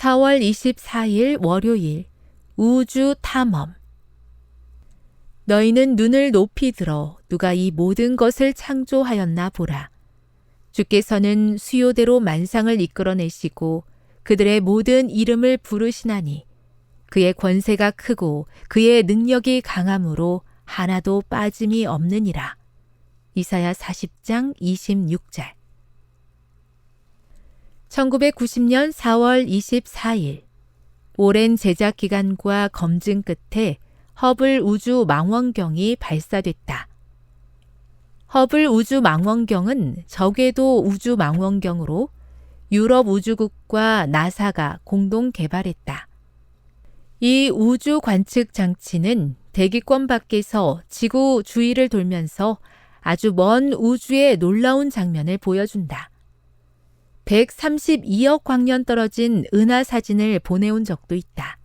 4월 24일 월요일 우주 탐험 너희는 눈을 높이 들어 누가 이 모든 것을 창조하였나 보라. 주께서는 수요대로 만상을 이끌어내시고 그들의 모든 이름을 부르시나니 그의 권세가 크고 그의 능력이 강함으로 하나도 빠짐이 없느니라. 이사야 40장 26절 1990년 4월 24일 오랜 제작 기간과 검증 끝에 허블 우주 망원경이 발사됐다. 허블 우주 망원경은 저궤도 우주 망원경으로 유럽 우주국과 나사가 공동 개발했다. 이 우주 관측 장치는 대기권 밖에서 지구 주위를 돌면서 아주 먼 우주의 놀라운 장면을 보여준다. 132억 광년 떨어진 은하 사진을 보내온 적도 있다.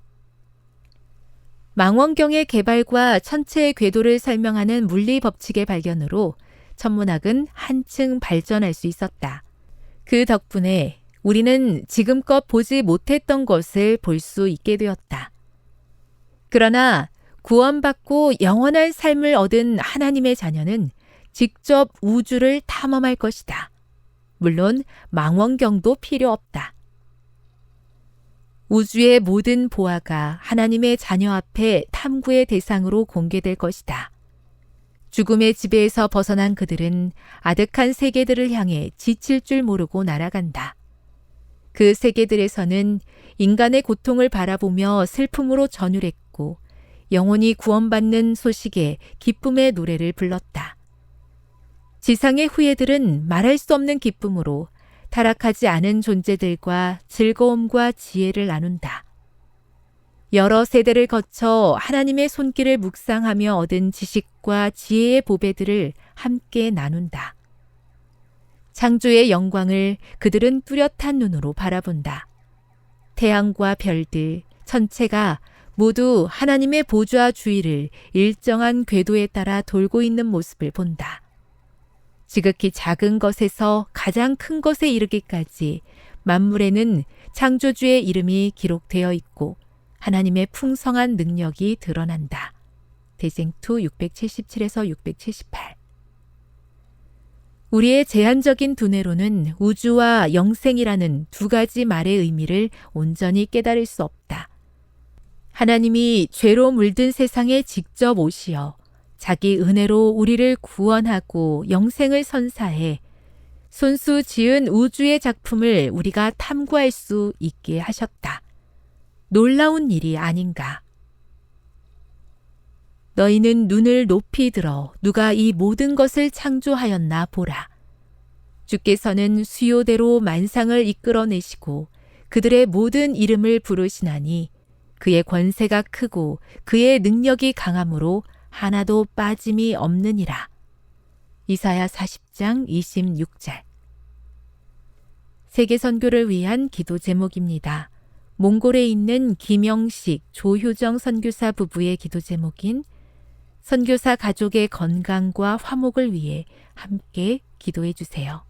망원경의 개발과 천체의 궤도를 설명하는 물리 법칙의 발견으로 천문학은 한층 발전할 수 있었다. 그 덕분에 우리는 지금껏 보지 못했던 것을 볼 수 있게 되었다. 그러나 구원받고 영원한 삶을 얻은 하나님의 자녀는 직접 우주를 탐험할 것이다. 물론 망원경도 필요 없다. 우주의 모든 보아가 하나님의 자녀 앞에 탐구의 대상으로 공개될 것이다. 죽음의 지배에서 벗어난 그들은 아득한 세계들을 향해 지칠 줄 모르고 날아간다. 그 세계들에서는 인간의 고통을 바라보며 슬픔으로 전율했고 영원히 구원받는 소식에 기쁨의 노래를 불렀다. 지상의 후예들은 말할 수 없는 기쁨으로 타락하지 않은 존재들과 즐거움과 지혜를 나눈다. 여러 세대를 거쳐 하나님의 손길을 묵상하며 얻은 지식과 지혜의 보배들을 함께 나눈다. 창조의 영광을 그들은 뚜렷한 눈으로 바라본다. 태양과 별들, 천체가 모두 하나님의 보좌 주위를 일정한 궤도에 따라 돌고 있는 모습을 본다. 지극히 작은 것에서 가장 큰 것에 이르기까지 만물에는 창조주의 이름이 기록되어 있고 하나님의 풍성한 능력이 드러난다. 대생투 677에서 678 우리의 제한적인 두뇌로는 우주와 영생이라는 두 가지 말의 의미를 온전히 깨달을 수 없다. 하나님이 죄로 물든 세상에 직접 오시어 자기 은혜로 우리를 구원하고 영생을 선사해 손수 지은 우주의 작품을 우리가 탐구할 수 있게 하셨다. 놀라운 일이 아닌가. 너희는 눈을 높이 들어 누가 이 모든 것을 창조하였나 보라. 주께서는 수요대로 만상을 이끌어내시고 그들의 모든 이름을 부르시나니 그의 권세가 크고 그의 능력이 강함으로 하나도 빠짐이 없느니라. 이사야 40장 26절 세계 선교를 위한 기도 제목입니다. 몽골에 있는 김영식, 조효정 선교사 부부의 기도 제목인 선교사 가족의 건강과 화목을 위해 함께 기도해 주세요.